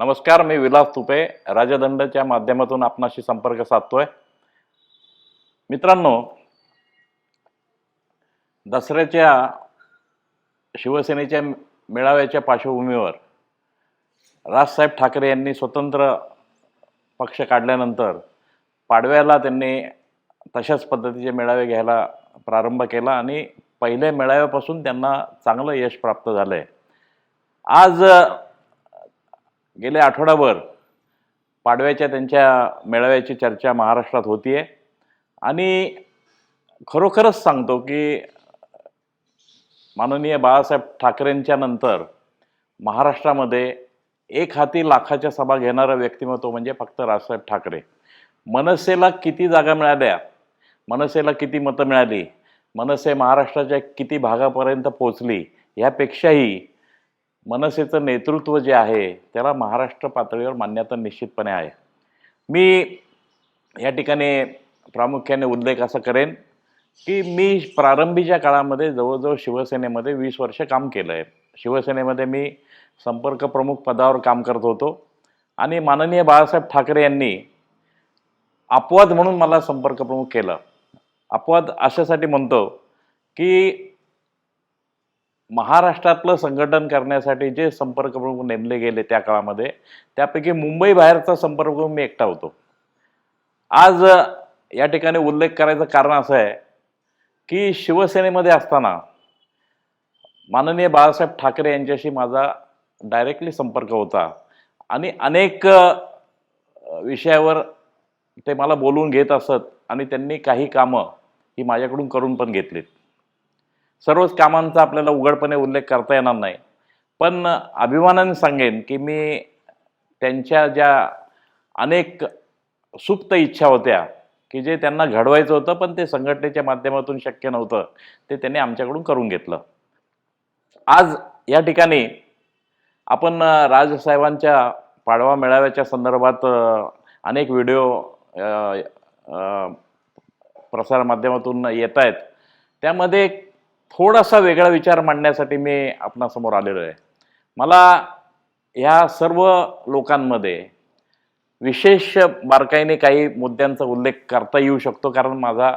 नमस्कार मी विलास तुपे राजदंडच्या माध्यमातून आपणाशी संपर्क साधतोय. मित्रांनो दसऱ्याच्या शिवसेनेच्या मेळाव्याच्या पार्श्वभूमीवर राजसाहेब ठाकरे यांनी स्वतंत्र पक्ष काढल्यानंतर पाडव्याला त्यांनी तशाच पद्धतीचे मेळावे घ्यायला प्रारंभ केला आणि पहिल्या मेळाव्यापासून त्यांना चांगलं यश प्राप्त झालं आहे आज गेल्या आठवडाभर पाडव्याच्या त्यांच्या मेळाव्याची चर्चा महाराष्ट्रात होतीये. आणि खरोखरच सांगतो की माननीय बाळासाहेब ठाकरेंच्या नंतर महाराष्ट्रामध्ये एक हाती लाखाच्या सभा घेणारं व्यक्तिमत्व म्हणजे फक्त राजसाहेब ठाकरे. मनसेला किती जागा मिळाल्या मनसेला किती मतं मिळाली मनसे महाराष्ट्राच्या किती भागापर्यंत पोचली ह्यापेक्षाही मनसेचं नेतृत्व जे आहे त्याला महाराष्ट्र पातळीवर मान्यता निश्चितपणे आहे. मी या ठिकाणी प्रामुख्याने उल्लेख असा करेन की मी प्रारंभीच्या काळामध्ये जवळजवळ शिवसेनेमध्ये वीस वर्ष काम केलं आहे. शिवसेनेमध्ये मी संपर्क प्रमुख पदावर काम करत होतो आणि माननीय बाळासाहेब ठाकरे यांनी अपवाद म्हणून मला संपर्क प्रमुख केलं. अपवाद अशासाठी म्हणतो की महाराष्ट्रातलं संघटन करण्यासाठी जे संपर्क प्रमुख नेमले गेले त्या काळामध्ये त्यापैकी मुंबई बाहेरचा संपर्क प्रमुख मी एकटा होतो. आज या ठिकाणी उल्लेख करायचं कारण असं आहे की शिवसेनेमध्ये असताना माननीय बाळासाहेब ठाकरे यांच्याशी माझा डायरेक्टली संपर्क होता आणि अनेक विषयावर ते मला बोलवून घेत असत आणि त्यांनी काही कामं ही माझ्याकडून करून पण घेतलीत. सर्वच कामांचा आपल्याला उघडपणे उल्लेख करता येणार नाही. पण अभिमानाने सांगेन की मी त्यांच्या ज्या अनेक सुप्त इच्छा होत्या की जे त्यांना घडवायचं होतं पण ते संघटनेच्या माध्यमातून शक्य नव्हतं ते त्यांनी आमच्याकडून करून घेतलं. आज या ठिकाणी आपण राजसाहेबांच्या पाडवा मेळाव्याच्या संदर्भात अनेक व्हिडिओ प्रसार माध्यमातून येत आहेत. त्यामध्ये थोडासा वेगळा विचार मांडण्यासाठी मी आपणासमोर आलेलो आहे. मला ह्या सर्व लोकांमध्ये विशेष बारकाईने काही मुद्द्यांचा उल्लेख करता येऊ शकतो कारण माझा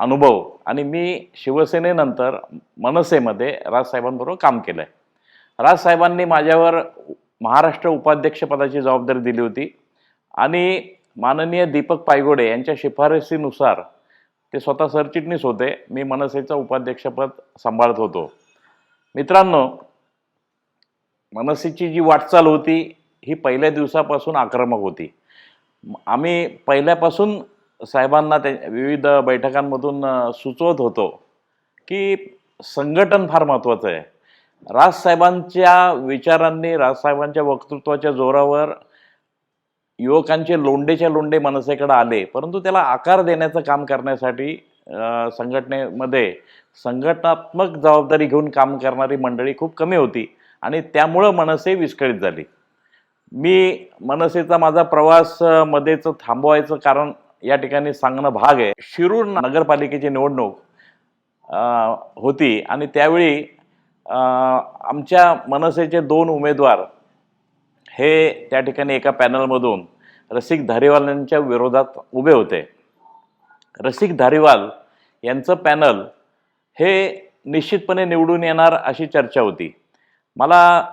अनुभव आणि मी शिवसेनेनंतर मनसेमध्ये राजसाहेबांबरोबर काम केलं आहे राजसाहेबांनी माझ्यावर महाराष्ट्र उपाध्यक्षपदाची जबाबदारी दिली होती आणि माननीय दीपक पायगोडे यांच्या शिफारसीनुसार ते स्वतः सरचिटणीस होते. मी मनसेचं उपाध्यक्षपद सांभाळत होतो. मित्रांनो मनसेची जी वाटचाल होती ही पहिल्या दिवसापासून आक्रमक होती. आम्ही पहिल्यापासून साहेबांना त्या विविध बैठकांमधून सुचवत होतो की संघटन फार महत्त्वाचं आहे. राजसाहेबांच्या विचारांनी राजसाहेबांच्या वक्तृत्वाच्या जोरावर युवकांचे लोंडेच्या लोंडे मनसेकडे आले परंतु त्याला आकार देण्याचं काम करण्यासाठी संघटनेमध्ये संघटनात्मक जबाबदारी घेऊन काम करणारी मंडळी खूप कमी होती आणि त्यामुळं मनसे विस्कळीत झाली. मी मनसेचा माझा प्रवास मध्येच थांबवायचं कारण या ठिकाणी सांगणं भाग आहे. शिरूर नगरपालिकेची निवडणूक होती आणि त्यावेळी आमच्या मनसेचे दोन उमेदवार हे त्या ठिकाणी एका पॅनलमधून रसिक धारीवालांच्या विरोधात उभे होते. रसिक धारीवाल यांचं पॅनल हे निश्चितपणे निवडून येणार अशी चर्चा होती. मला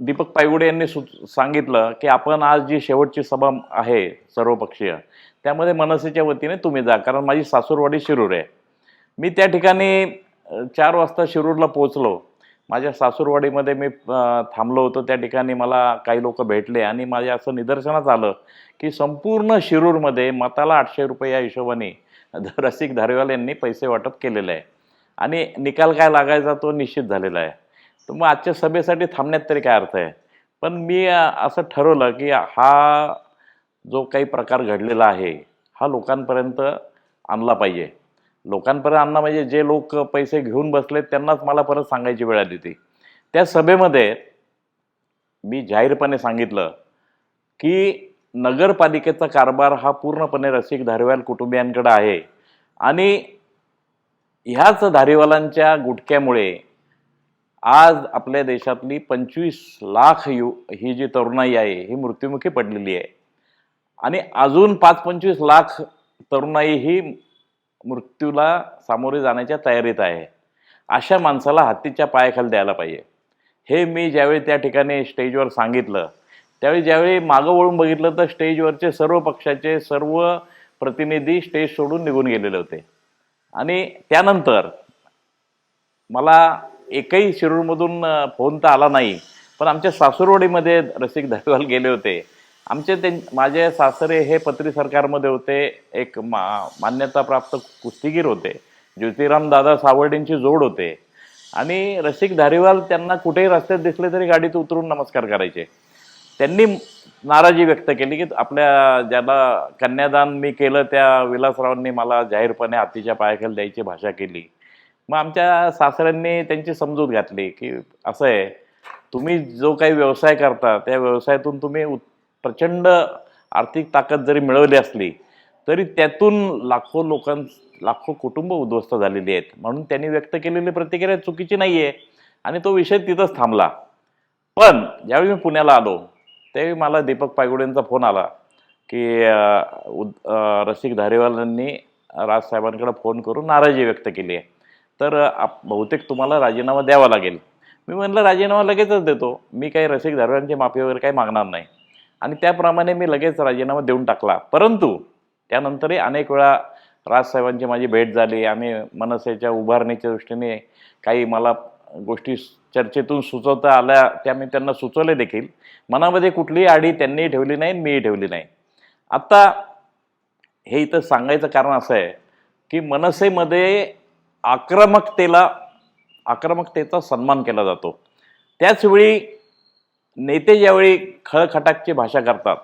दीपक पायगुडे यांनी सु सांगितलं की आपण आज जी शेवटची सभा आहे सर्वपक्षीय त्यामध्ये मनसेच्या वतीने तुम्ही जा कारण माझी सासूरवाडी शिरूर आहे. मी त्या ठिकाणी चार वाजता शिरूरला पोहोचलो. माझ्या सासूरवाडीमध्ये मी थांबलो होतो. त्या ठिकाणी मला काही लोक भेटले आणि माझ्या असं निदर्शनास आलं की संपूर्ण शिरूरमध्ये मताला आठशे रुपये या हिशोबाने रसिक धारेवाल यांनी पैसे वाटप केलेले आहे. आणि निकाल काय लागायचा तो निश्चित झालेला आहे. तर मग आजच्या सभेसाठी थांबण्यात तरी काय अर्थ आहे? पण मी असं ठरवलं की हा जो काही प्रकार घडलेला आहे हा लोकांपर्यंत आणला पाहिजे. लोकांपर्यंत आणणं म्हणजे जे लोक पैसे घेऊन बसलेत त्यांनाच मला परत सांगायची वेळ आली ती त्या सभेमध्ये मी जाहीरपणे सांगितलं की नगरपालिकेचा कारभार हा पूर्णपणे रसिक धारीवाल कुटुंबियांकडे आहे. आणि ह्याच धारीवालांच्या गुटक्यामुळे आज आपल्या देशातली पंचवीस लाख यु ही जी तरुणाई आहे ही मृत्युमुखी पडलेली आहे. आणि अजून पाच पंचवीस लाख तरुणाई ही मृत्यूला सामोरे जाण्याच्या तयारीत आहे. अशा माणसाला हत्तीच्या पायाखाली द्यायला पाहिजे. हे मी ज्यावेळी त्या ठिकाणी स्टेजवर सांगितलं त्यावेळी ज्यावेळी मागं वळून बघितलं तर स्टेजवरचे सर्व पक्षाचे सर्व प्रतिनिधी स्टेज सोडून निघून गेलेले होते. आणि त्यानंतर मला एकही शिरूरमधून फोन तर आला नाही पण आमच्या सासूरवाडीमध्ये रसिक धारीवाल गेले होते. आमचे ते माझे सासरे हे पत्री सरकारमध्ये होते एक मा मान्यताप्राप्त कुस्तीगीर होते ज्योतिराम दादा सावर्डेंची जोड होते. आणि रसिक धारीवाल त्यांना कुठेही रस्त्यात दिसले तरी गाडीत उतरून नमस्कार करायचे. त्यांनी नाराजी व्यक्त केली की आपल्या ज्याला कन्यादान मी केलं त्या विलासरावांनी मला जाहीरपणे हातीच्या पायाखाली द्यायची भाषा केली. मग आमच्या सासऱ्यांनी त्यांची समजूत घातली की असं आहे तुम्ही जो काही व्यवसाय करता त्या व्यवसायातून तुम्ही प्रचंड आर्थिक ताकद जरी मिळवली असली तरी त्यातून लाखो लोकां लाखो कुटुंब उद्ध्वस्त झालेली आहेत. म्हणून त्यांनी व्यक्त केलेली प्रतिक्रिया चुकीची नाही आहे आणि तो विषय तिथंच थांबला. पण ज्यावेळी मी पुण्याला आलो त्यावेळी मला दीपक पायगुडेंचा फोन आला की उद- रसिक धारेवालांनी राजसाहेबांकडे फोन करून नाराजी व्यक्त केली आहे. तर आप- बहुतेक तुम्हाला राजीनामा द्यावा लागेल. मी म्हणलं राजीनामा लगेचच देतो. मी काही रसिक धारेवालांची माफी वगैरे काही मागणार नाही. आणि त्याप्रमाणे मी लगेच राजीनामा देऊन टाकला. परंतु त्यानंतरही अनेक वेळा राजसाहेबांची माझी भेट झाली. आणि मनसेच्या उभारणीच्या दृष्टीने काही मला गोष्टी चर्चेतून सुचवता आल्या त्या मी त्यांना सुचवले देखील. मनामध्ये कुठलीही आडी त्यांनीही ठेवली नाही मीही ठेवली नाही. आत्ता हे इथं सांगायचं कारण असं आहे की मनसेमध्ये आक्रमकतेला आक्रमकतेचा सन्मान केला जातो. त्याचवेळी नेते ज्यावेळी खळखटाकची भाषा करतात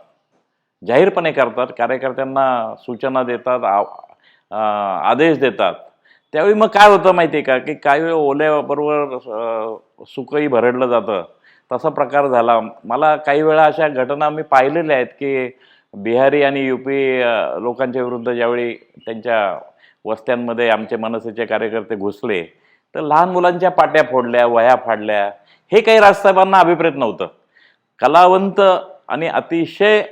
जाहीरपणे करतात कार्यकर्त्यांना सूचना देतात आ- आ- आदेश देतात त्यावेळी मग काय होतं माहिती आहे का? की काही वेळ ओल्याबरोबर सुखही सुकही भरडलं जातं. तसा प्रकार झाला. मला काही वेळा अशा घटना मी पाहिलेल्या आहेत की बिहारी आणि यू पी लोकांच्या विरुद्ध ज्यावेळी त्यांच्या वस्त्यांमध्ये आमचे मनसेचे कार्यकर्ते घुसले तर लहान मुलांच्या पाट्या फोडल्या वह्या फाडल्या हे काही राजसाहेबांना अभिप्रेत नव्हतं. कलावंत आणि अतिशय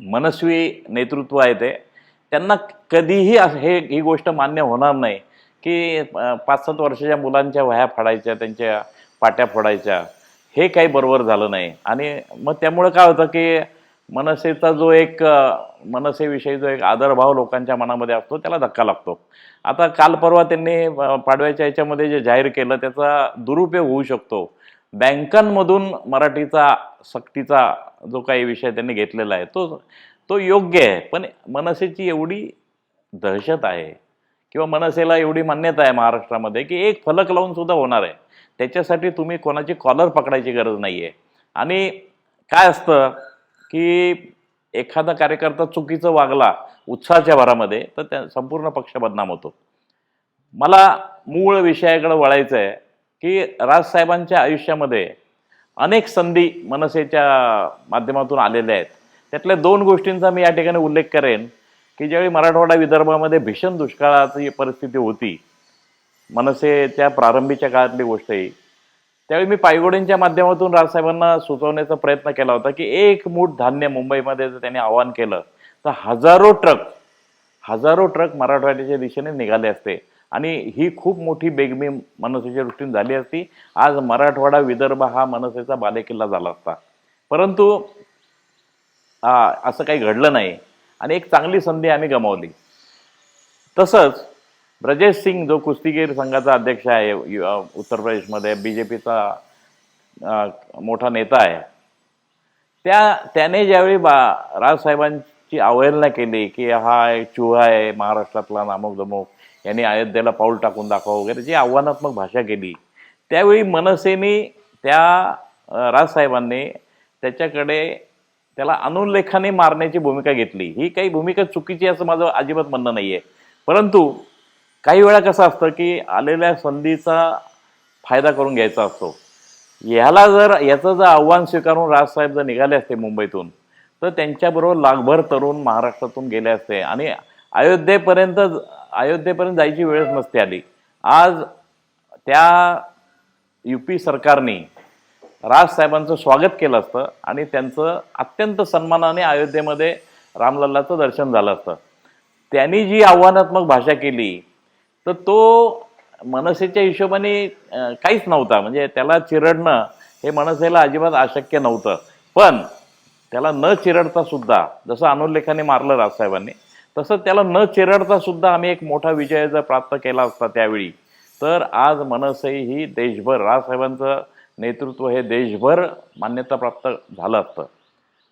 मनस्वी नेतृत्व आहे ते. त्यांना कधीही हे ही गोष्ट मान्य होणार नाही की पाच सात वर्षाच्या मुलांच्या वह्या फाडायच्या त्यांच्या पाट्या फोडायच्या. हे काही बरोबर झालं नाही. आणि मग त्यामुळं काय होतं की मनसेचा जो एक मनसेविषयी जो एक आदरभाव लोकांच्या मनामध्ये असतो त्याला धक्का लागतो. आता काल परवा त्यांनी पाडव्याच्या याच्यामध्ये जे जाहीर केलं त्याचा दुरुपयोग होऊ शकतो. बँकांमधून मराठीचा सक्तीचा जो काही विषय त्यांनी घेतलेला आहे तो तो योग्य आहे. पण मनसेची एवढी दहशत आहे किंवा मनसेला एवढी मान्यता आहे महाराष्ट्रामध्ये की एक फलक लावून सुद्धा होणार आहे. त्याच्यासाठी तुम्ही कोणाची कॉलर पकडायची गरज नाही आहे आणि काय असतं? की एखादा कार्यकर्ता चुकीचं वागला उत्साहाच्या भरामध्ये तर त्या संपूर्ण पक्ष बदनाम होतो. मला मूळ विषयाकडे वळायचं आहे की राजसाहेबांच्या आयुष्यामध्ये अनेक संधी मनसेच्या माध्यमातून आलेल्या आहेत. त्यातल्या दोन गोष्टींचा मी या ठिकाणी उल्लेख करेन की ज्यावेळी मराठवाडा विदर्भामध्ये भीषण दुष्काळाची परिस्थिती होती मनसेच्या प्रारंभीच्या काळातली गोष्ट ही त्यावेळी मी पायगोडींच्या माध्यमातून राजसाहेबांना सुचवण्याचा प्रयत्न केला होता की एक मूठ धान्य मुंबईमध्ये जर त्यांनी आवाहन केलं तर हजारो ट्रक हजारो ट्रक मराठवाड्याच्या दिशेने निघाले असते. आणि ही खूप मोठी बेगमी मनसेच्या दृष्टीने झाली असती. आज मराठवाडा विदर्भ हा मनसेचा बालेकिल्ला झाला असता. परंतु असं काही घडलं नाही. आणि एक चांगली संधी आम्ही गमावली. तसंच ब्रजेश सिंग जो कुस्तीगीर संघाचा अध्यक्ष आहे उत्तर प्रदेशमध्ये बी जे पीचा मोठा नेता आहे. त्या त्याने ज्यावेळी बा राजसाहेबांची अवहेलना केली की हा एक चुहा आहे महाराष्ट्रातला नामक दमोक यांनी अयोध्येला पाऊल टाकून दाखवा वगैरे जी आव्हानात्मक भाषा केली त्यावेळी मनसेने त्या राजसाहेबांनी त्याच्याकडे त्याला अनुल्लेखाने मारण्याची भूमिका घेतली. ही काही भूमिका चुकीची असं माझं अजिबात म्हणणं नाही आहे परंतु काही वेळा कसं असतं की आलेल्या संधीचा फायदा करून घ्यायचा असतो. ह्याला जर याचं जर आव्हान स्वीकारून राजसाहेब जर निघाले असते मुंबईतून तर त्यांच्याबरोबर लाखभर तरुण महाराष्ट्रातून गेले असते आणि अयोध्येपर्यंत अयोध्येपर्यंत जायची वेळच नसते आली. आज त्या यू पी सरकारने राजसाहेबांचं स्वागत केलं असतं आणि त्यांचं अत्यंत सन्मानाने अयोध्येमध्ये रामलल्लाचं दर्शन झालं असतं. त्यांनी जी आव्हानात्मक भाषा केली तर तो मनसेच्या हिशोबाने काहीच नव्हता. म्हणजे त्याला चिरडणं हे मनसेला अजिबात अशक्य नव्हतं. पण त्याला न चिरडता सुद्धा जसं अनुल्लेखाने मारलं राजसाहेबांनी तसं त्याला न चिरडता सुद्धा आम्ही एक मोठा विजय जर प्राप्त केला असता त्यावेळी तर आज मनसे ही देशभर राजसाहेबांचं नेतृत्व हे देशभर मान्यता प्राप्त झालं असतं.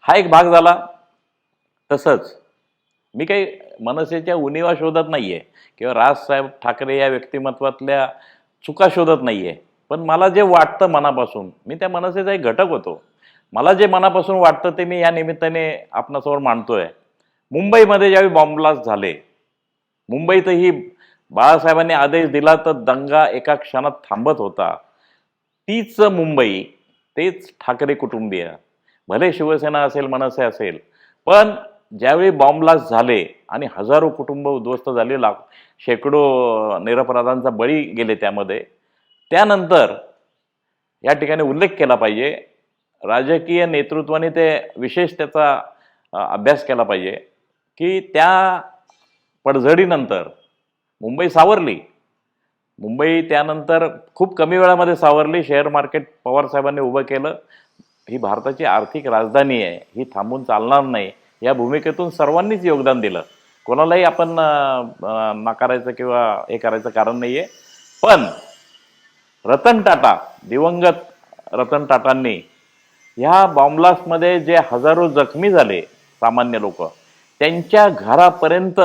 हा एक भाग झाला. तसंच मी काही मनसेच्या उणिवा शोधत नाही आहे किंवा राजसाहेब ठाकरे या व्यक्तिमत्वातल्या चुका शोधत नाही आहे पण मला जे वाटतं मनापासून मी त्या मनसेचा एक घटक होतो. मला जे मनापासून वाटतं ते मी या निमित्ताने आपणासमोर मांडतोय. मुंबईमध्ये ज्यावेळी बॉम्बब्लास्ट झाले मुंबईतही बाळासाहेबांनी आदेश दिला तर दंगा एका क्षणात थांबत होता. तीच मुंबई तेच ठाकरे कुटुंबीय. भले शिवसेना असेल मनसे असेल पण ज्यावेळी बॉम्ब ब्लास्ट झाले आणि हजारो कुटुंब उद्ध्वस्त झाले लाख शेकडो निरपराधांचा बळी गेले त्यामध्ये त्यानंतर या ठिकाणी उल्लेख केला पाहिजे. राजकीय नेतृत्वाने ते विशेष त्याचा अभ्यास केला पाहिजे की त्या पडझडीनंतर मुंबई सावरली. मुंबई त्यानंतर खूप कमी वेळामध्ये सावरली. शेअर मार्केट पवारसाहेबांनी उभं केलं. ही भारताची आर्थिक राजधानी आहे. ही थांबून चालणार नाही. या भूमिकेतून सर्वांनीच योगदान दिलं. कोणालाही आपण नाकारायचं किंवा हे करायचं कारण नाही आहे पण रतन टाटा दिवंगत रतन टाटांनी ह्या बॉम्बलास्टमध्ये जे हजारो जखमी झाले सामान्य लोक त्यांच्या घरापर्यंत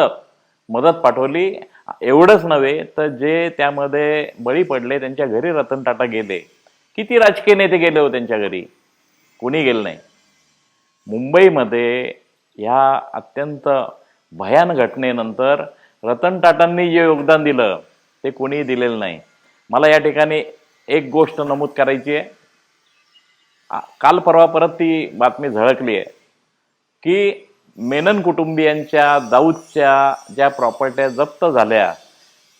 मदत पाठवली. एवढंच नव्हे तर जे त्यामध्ये बळी पडले त्यांच्या घरी रतन टाटा गेले. किती राजकीय नेते गेले हो त्यांच्या घरी? कोणी गेलं नाही? मुंबईमध्ये ह्या अत्यंत भयान घटनेनंतर रतन टाटांनी जे योगदान दिलं ते कोणीही दिलेलं नाही. मला या ठिकाणी एक गोष्ट नमूद करायची आहे. काल परवा परत ती बातमी झळकली आहे की मेनन कुटुंबियांच्या दाऊदच्या ज्या प्रॉपर्ट्या जप्त झाल्या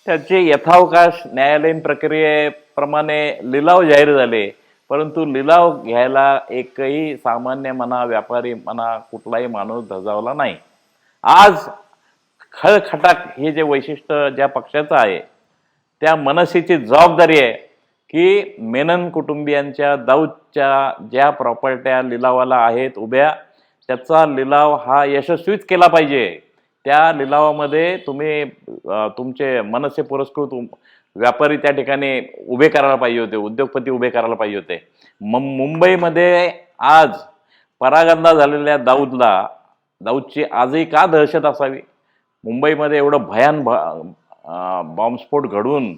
त्याचे यथावकाश न्यायालयीन प्रक्रियेप्रमाणे लिलाव जाहीर झाले. परंतु लिलाव घ्यायला एकही सामान्य म्हणा व्यापारी म्हणा कुठलाही माणूस धजावला नाही. आज खळखटाक हे जे वैशिष्ट्य ज्या पक्षाचं आहे त्या मनसेची जबाबदारी आहे की मेनन कुटुंबियांच्या दाऊदच्या ज्या प्रॉपर्ट्या लिलावाला आहेत उभ्या त्याचा लिलाव हा यशस्वीच केला पाहिजे. त्या लिलावामध्ये तुम्ही तुमचे मनसे पुरस्कृत व्यापारी त्या ठिकाणी उभे करायला पाहिजे होते उद्योगपती उभे करायला पाहिजे होते. मग मुंबईमध्ये आज परागंदा झालेल्या दाऊदला दाऊदची आजही का दहशत असावी? मुंबईमध्ये एवढं भयान भ बॉम्बस्फोट घडून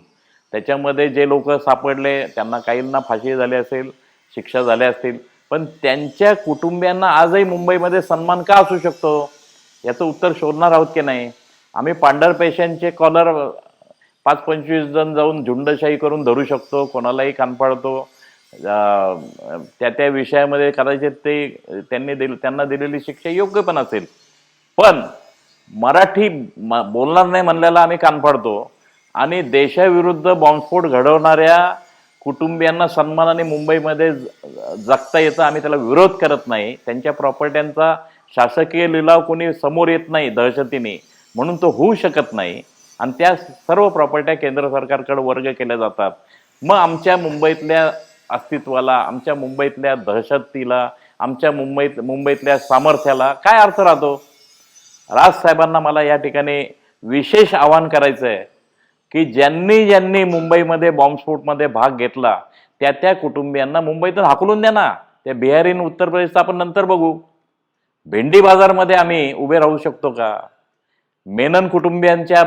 त्याच्यामध्ये जे लोक सापडले त्यांना काहींना फाशी झाली असेल शिक्षा झाल्या असतील पण त्यांच्या कुटुंबियांना आजही मुंबईमध्ये सन्मान का असू शकतो? याचं उत्तर शोधणार आहोत की नाही? आम्ही पांढर पेशंटचे कॉलर पाच पंचवीस जण जाऊन झुंडशाही करून धरू शकतो कोणालाही कानपाडतो त्या त्या विषयामध्ये कदाचित ते त्यांनी दिल त्यांना दिलेली शिक्षा योग्य पण असेल. पण मराठी म- बोलणार नाही म्हणल्याला आम्ही कानपाडतो आणि देशाविरुद्ध बॉम्बस्फोट घडवणाऱ्या कुटुंबियांना सन्मानाने मुंबईमध्ये जगता येतं आम्ही त्याला विरोध करत नाही. त्यांच्या प्रॉपर्ट्यांचा शासकीय लिलाव कोणी समोर येत नाही दहशतीने. म्हणून तो होऊ शकत नाही. आणि त्या सर्व प्रॉपर्ट्या केंद्र सरकारकडे वर्ग केल्या जातात. मग आमच्या मुंबईतल्या अस्तित्वाला आमच्या मुंबईतल्या दहशतीला आमच्या मुंबईत मुंबईतल्या सामर्थ्याला काय अर्थ राहतो? राजसाहेबांना मला या ठिकाणी विशेष आवाहन करायचं आहे की ज्यांनी ज्यांनी मुंबईमध्ये बॉम्बस्फोटमध्ये भाग घेतला त्या त्या कुटुंबियांना मुंबईतून हाकलून द्या ना. त्या बिहारीन उत्तर प्रदेशचं आपण नंतर बघू. भेंडी बाजारमध्ये आम्ही उभे राहू शकतो का? मेनन कुटुंबियांच्या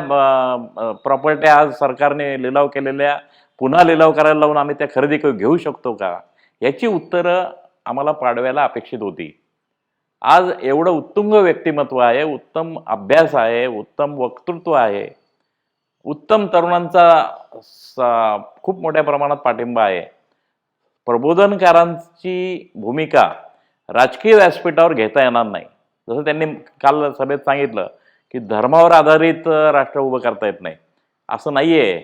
प्रॉपर्ट्या आज सरकारने लिलाव केलेल्या पुन्हा लिलाव करायला लावून आम्ही त्या खरेदी घेऊ शकतो का? याची उत्तरं आम्हाला पाडव्याला अपेक्षित होती. आज एवढं उत्तुंग व्यक्तिमत्व आहे उत्तम अभ्यास आहे उत्तम वक्तृत्व आहे उत्तम तरुणांचा खूप मोठ्या प्रमाणात पाठिंबा आहे. प्रबोधनकारांची भूमिका राजकीय व्यासपीठावर घेता येणार नाही. जसं त्यांनी काल सभेत सांगितलं की धर्मावर आधारित राष्ट्र उभं करता येत नाही. असं नाही आहे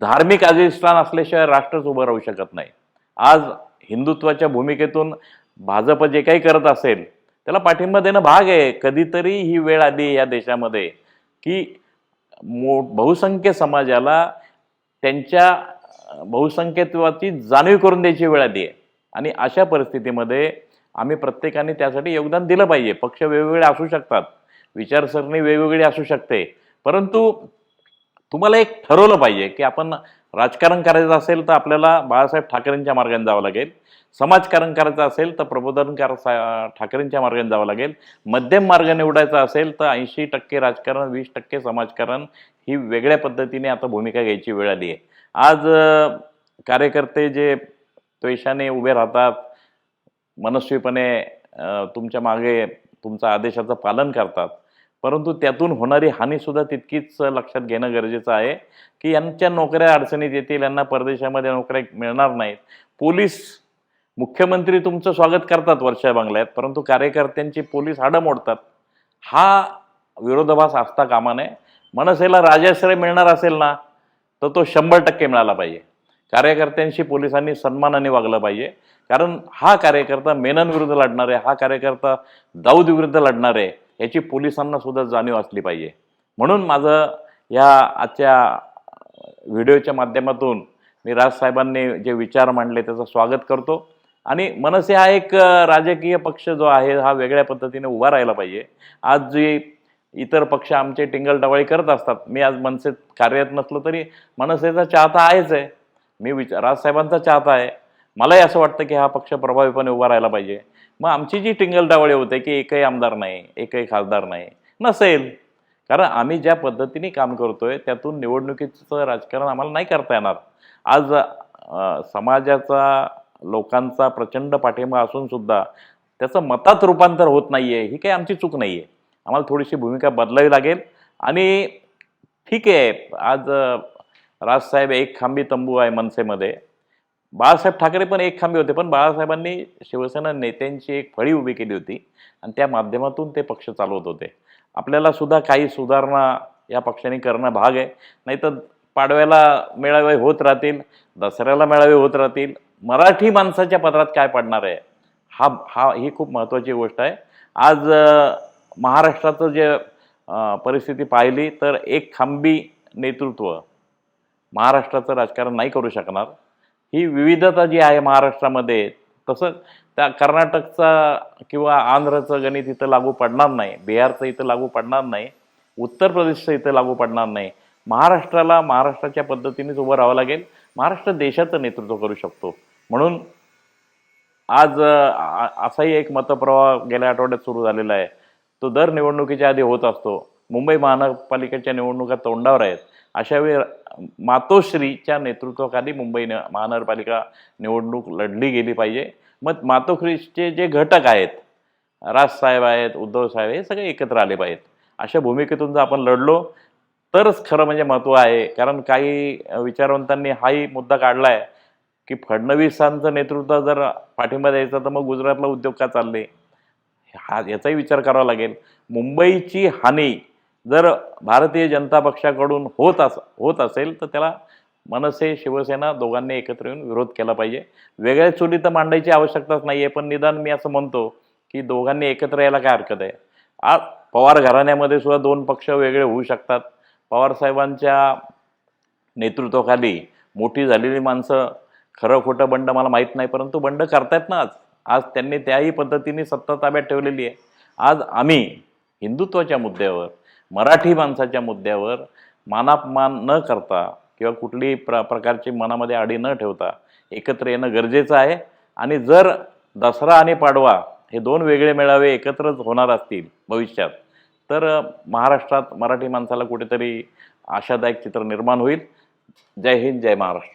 धार्मिक अधिष्ठान असल्याशिवाय राष्ट्रच उभं राहू शकत नाही. आज हिंदुत्वाच्या भूमिकेतून भाजप जे काही करत असेल त्याला पाठिंबा देणं भाग आहे. कधीतरी ही वेळ आली या देशामध्ये की मो बहुसंख्य समाजाला त्यांच्या बहुसंख्यत्वाची जाणीव करून द्यायची वेळ आली आहे. आणि अशा परिस्थितीमध्ये आम्ही प्रत्येकाने त्यासाठी योगदान दिलं पाहिजे. पक्ष वेगवेगळे असू शकतात. विचारसरणी वेगवेगळी असू शकते. परंतु तुम्हाला एक ठरवलं पाहिजे की आपण राजकारण करायचं असेल तर आपल्याला बाळासाहेब ठाकरेंच्या मार्गाने जावं लागेल. समाजकारण करायचं असेल तर प्रबोधनकार सा- ठाकरेंच्या मार्गाने जावं लागेल. मध्यम मार्ग निवडायचा असेल तर ऐंशी टक्के राजकारण वीस टक्के समाजकारण ही वेगळ्या पद्धतीने आता भूमिका घ्यायची वेळ आली आहे. आज कार्यकर्ते जे त्वेषाने उभे राहतात मनस्वीपणे तुमच्या मागे तुमचा आदेशाचं पालन करतात. परंतु त्यातून होणारी हानीसुद्धा तितकीच लक्षात घेणं गरजेचं आहे की यांच्या नोकऱ्या अडचणीत येतील यांना परदेशामध्ये नोकऱ्या मिळणार नाहीत. पोलीस मुख्यमंत्री तुमचं स्वागत करतात वर्षा बंगल्यात परंतु कार्यकर्त्यांची पोलीस हाडं मोडतात. हा विरोधाभास असता कामा नये मनसेला राजाश्रय मिळणार असेल ना तर तो शंभर टक्के मिळाला पाहिजे. कार्यकर्त्यांशी पोलिसांनी सन्मानाने वागलं पाहिजे. कारण हा कार्यकर्ता मेनन विरुद्ध लढणार आहे हा कार्यकर्ता दाऊद विरुद्ध लढणार आहे याची पोलिसांना सुद्धा जाणीव असली पाहिजे. म्हणून माझं या आजच्या व्हिडिओच्या माध्यमातून मी राजसाहेबांनी जे विचार मांडले त्याचं स्वागत करतो. आणि मनसे हा एक राजकीय पक्ष जो आहे हा वेगळ्या पद्धतीने उभा राहायला पाहिजे. आज जे इतर पक्ष आमचे टिंगलटवाळी करत असतात मी आज मनसेत कार्यरत नसलो तरी मनसेचा चाहता आहेच आहे. मी विचार राजसाहेबांचा चाहता आहे. मलाही असं वाटतं की हा पक्ष प्रभावीपणे उभा राहायला पाहिजे. मग आमची जी टिंगलदावळी होते की एकही आमदार नाही एकही खासदार नाही नसेल. कारण आम्ही ज्या पद्धतीने काम करतोय त्यातून निवडणुकीचं राजकारण आम्हाला नाही करता येणार. आज समाजाचा लोकांचा प्रचंड पाठिंबा असून सुद्धा त्याचं मतात रूपांतर होत नाही आहे ही काही आमची चूक नाही आहे आम्हाला थोडीशी भूमिका बदलावी लागेल. आणि ठीक आहे आज राजसाहेब एक खांबी तंबू आहे मनसेमध्ये. बाळासाहेब ठाकरे पण एक खांबे होते पण बाळासाहेबांनी शिवसेना नेत्यांची एक फळी उभी केली होती आणि त्या माध्यमातून ते पक्ष चालवत होते. आपल्याला सुद्धा काही सुधारणा या पक्षाने करणं भाग आहे. नाहीतर पाडव्याला मेळावे होत राहतील दसऱ्याला मेळावे होत राहतील. मराठी माणसाच्या पदरात काय पडणार आहे? हा हा ही खूप महत्त्वाची गोष्ट आहे. आज महाराष्ट्राचं जे परिस्थिती पाहिली तर एक खांबी नेतृत्व महाराष्ट्राचं राजकारण नाही करू शकणार. ही विविधता जी आहे महाराष्ट्रामध्ये तसं त्या कर्नाटकचा किंवा आंध्रचं गणित इथं लागू पडणार नाही बिहारचं इथं लागू पडणार नाही उत्तर प्रदेशचं इथं लागू पडणार नाही. महाराष्ट्राला महाराष्ट्राच्या पद्धतीनेच उभं राहावं लागेल. महाराष्ट्र देशाचं नेतृत्व करू शकतो. म्हणून आज असाही एक मतप्रवाह गेल्या आठवड्यात सुरू झालेला आहे. तो दर निवडणुकीच्या आधी होत असतो. मुंबई महानगरपालिकेच्या निवडणुका तोंडावर आहेत. अशा वेळी मातोश्रीच्या नेतृत्वाखाली मुंबई न- महानगरपालिका निवडणूक लढली गेली पाहिजे. मग मातोश्रीचे जे घटक आहेत राजसाहेब आहेत उद्धव साहेब हे सगळे एकत्र आले पाहिजेत. अशा भूमिकेतून जर आपण लढलो तरच खरं म्हणजे महत्त्व आहे. कारण काही विचारवंतांनी हाही मुद्दा काढला आहे की फडणवीसांचं नेतृत्व जर पाठिंबा द्यायचा तर मग गुजरातला उद्योग का चालले? हा याचाही विचार करावा लागेल. मुंबईची हानी जर भारतीय जनता पक्षाकडून होत अस होत असेल तर त्याला मनसे शिवसेना दोघांनी एकत्र येऊन विरोध केला पाहिजे. वेगळ्या चुली तर मांडायची आवश्यकताच नाही आहे पण निदान मी असं म्हणतो की दोघांनी एकत्र यायला काय हरकत आहे? आज पवार घराण्यामध्ये सुद्धा दोन पक्ष वेगळे होऊ शकतात. पवार साहेबांच्या नेतृत्वाखाली मोठी झालेली माणसं खरं खोटं बंड मला माहीत नाही परंतु बंड करतायत ना आज. आज त्यांनी त्याही पद्धतीने सत्ता ताब्यात ठेवलेली आहे. आज आम्ही हिंदुत्वाच्या मुद्द्यावर मराठी माणसाच्या मुद्द्यावर मानापमान न करता किंवा कुठलीही प्र प्रकारची मनामध्ये आडी न ठेवता एकत्र येणं गरजेचं आहे. आणि जर दसरा आणि पाडवा हे दोन वेगळे मेळावे एकत्रच होणार असतील भविष्यात तर महाराष्ट्रात मराठी माणसाला कुठेतरी आशादायक चित्र निर्माण होईल. जय हिंद जय महाराष्ट्र.